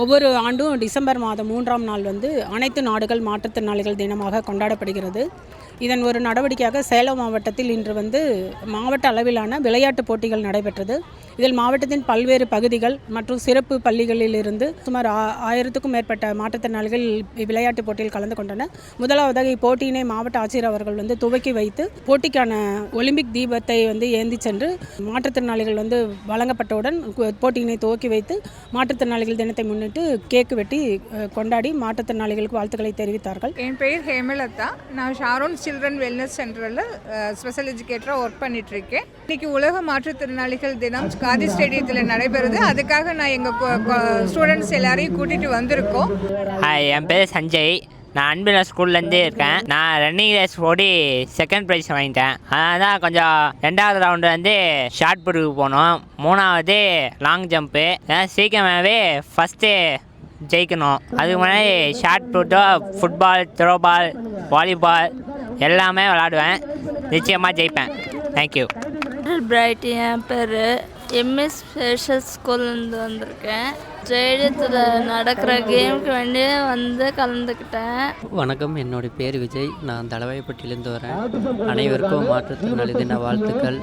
ஒவ்வொரு ஆண்டும் டிசம்பர் மாதம் மூன்றாம் நாள் வந்து அனைத்து நாடுகள் மாற்றுத்திறனாளிகள் தினமாக கொண்டாடப்படுகிறது. இதன் ஒரு நடவடிக்கையாக சேலம் மாவட்டத்தில் இன்று வந்து மாவட்ட அளவிலான விளையாட்டுப் போட்டிகள் நடைபெற்றது. இதில் மாவட்டத்தின் பல்வேறு பகுதிகள் மற்றும் சிறப்பு பள்ளிகளில் இருந்து சுமார் ஆயிரத்துக்கும் மேற்பட்ட மாற்றுத்திறனாளிகள் விளையாட்டுப் போட்டியில் கலந்து கொண்டனர். முதலாவதாக இப்போட்டியினை மாவட்ட ஆட்சியர் அவர்கள் வந்து துவக்கி வைத்து போட்டிக்கான ஒலிம்பிக் தீபத்தை வந்து ஏந்தி சென்று மாற்றுத்திறனாளிகள் வந்து வழங்கப்பட்டவுடன் போட்டியினை துவக்கி வைத்து மாற்றுத்திறனாளிகள் தினத்தை முன்னிட்டு கேக்கு வெட்டி கொண்டாடி மாற்றுத்திறனாளிகளுக்கு வாழ்த்துக்களை தெரிவித்தார்கள். என் பேர் ஹேமலதா. நான் ஷாரோன் சில்ட்ரன் வெல்னஸ் சென்டரில் ஸ்பெஷல் எஜுகேட்டராக ஒர்க் பண்ணிகிட்ருக்கேன் இன்றைக்கி உலக மாற்றுத்திறனாளிகள் தினம் காதி ஸ்டேடியத்தில் நடைபெறுது. அதுக்காக நான் எங்கள் ஸ்டூடெண்ட்ஸ் எல்லாரையும் கூட்டிகிட்டு வந்திருக்கோம். ஹாய் என் பேர் சஞ்சய். நான் அன்பில் ஸ்கூல்லேருந்தே இருக்கேன். நான் ரன்னிங் ரேஸ் ஓடி செகண்ட் ப்ரைஸ் வாங்கிட்டேன். அதனால தான் கொஞ்சம் ரெண்டாவது ரவுண்டு வந்து ஷார்ட் புட்டுக்கு போனோம். மூணாவது லாங் ஜம்ப்பு சீக்கிரமாகவே ஃபஸ்ட்டு ஜெயிக்கணும். அதுக்கு முன்னாடி ஷார்ட் புட்டோ ஃபுட்பால் த்ரோபால் வாலிபால் எல்லாமே விளாடுவேன். நிச்சயமாக ஜெயிப்பேன். தேங்க்யூ பிரைட் என் பேர் எம்எஸ் ஸ்பெஷல் ஸ்கூல்லேருந்து வந்திருக்கேன். ஸ்டேடியத்தில் நடக்கிற கேமுக்கு வேண்டி வந்து கலந்துக்கிட்டேன். வணக்கம் என்னுடைய பேர் விஜய். நான் தளவாய்ப்பட்டியிலேருந்து வரேன். அனைவருக்கும் மாற்றுத்திறனாளி தின வாழ்த்துக்கள்.